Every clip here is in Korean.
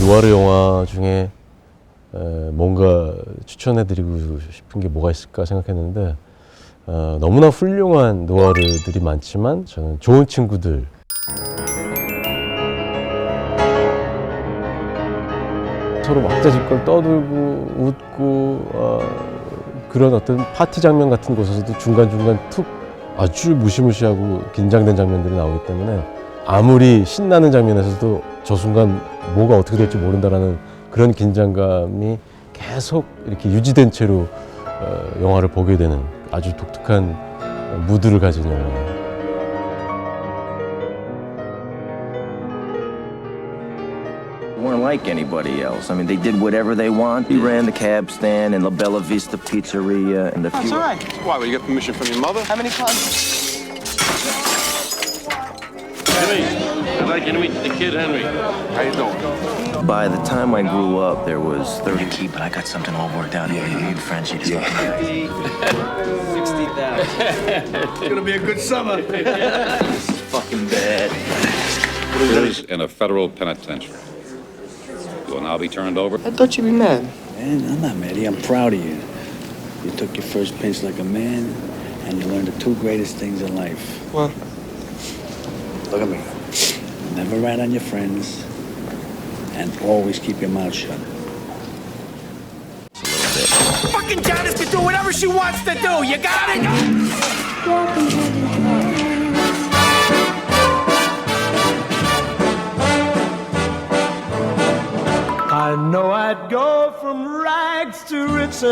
누아르 영화 중에 에, 뭔가 추천해드리고 싶은 게 뭐가 있을까 생각했는데 어, 너무나 훌륭한 누아르들이 많지만 저는 좋은 친구들. 서로 막자지껄 떠들고 웃고 어, 그런 어떤 파티 장면 같은 곳에서도 중간중간 툭 아주 무시무시하고 긴장된 장면들이 나오기 때문에 아무리 신나는 장면에서도 저 순간 뭐가 어떻게 될지 모른다라는 그런 긴장감이 계속 이렇게 유지된 채로 어, 영화를 보게 되는 아주 독특한 어, 무드를 가진 영화예요. weren't like anybody else. I mean, they did whatever they want. He ran the cab stand and La Bella Vista Pizzeria and a That's few. all right. Why, will you get permission from your mother? How many cars? Henry, I'd like you to meet the kid Henry. How you doing? By the time I grew up, there was 30 Key, but I got something all worked out here. You and Frenchie just It's gonna be a good summer. fucking bad. Prisoners in a federal penitentiary. You will now be turned over. I thought you'd be mad. Man, I'm not mad. I'm proud of you. You took your first pinch like a man, and you learned the two greatest things in life. What? Look at me. Never rat on your friends, and always keep your mouth shut. Fucking Janice can do whatever she wants to do. You got it? I know I'd go from rags to riches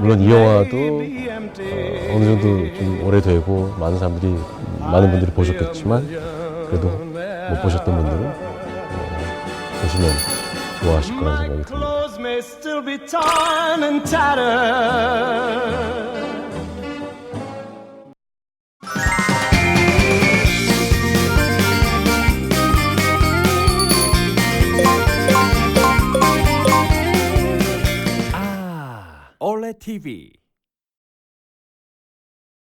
물론 이 영화도 empty, 어느 정도 좀 오래되고 많은 사람들이 많은 분들이 보셨겠지만 그래도 못 보셨던 분들은 어, 보시면 좋아하실 거라는 생각이 듭니다. TV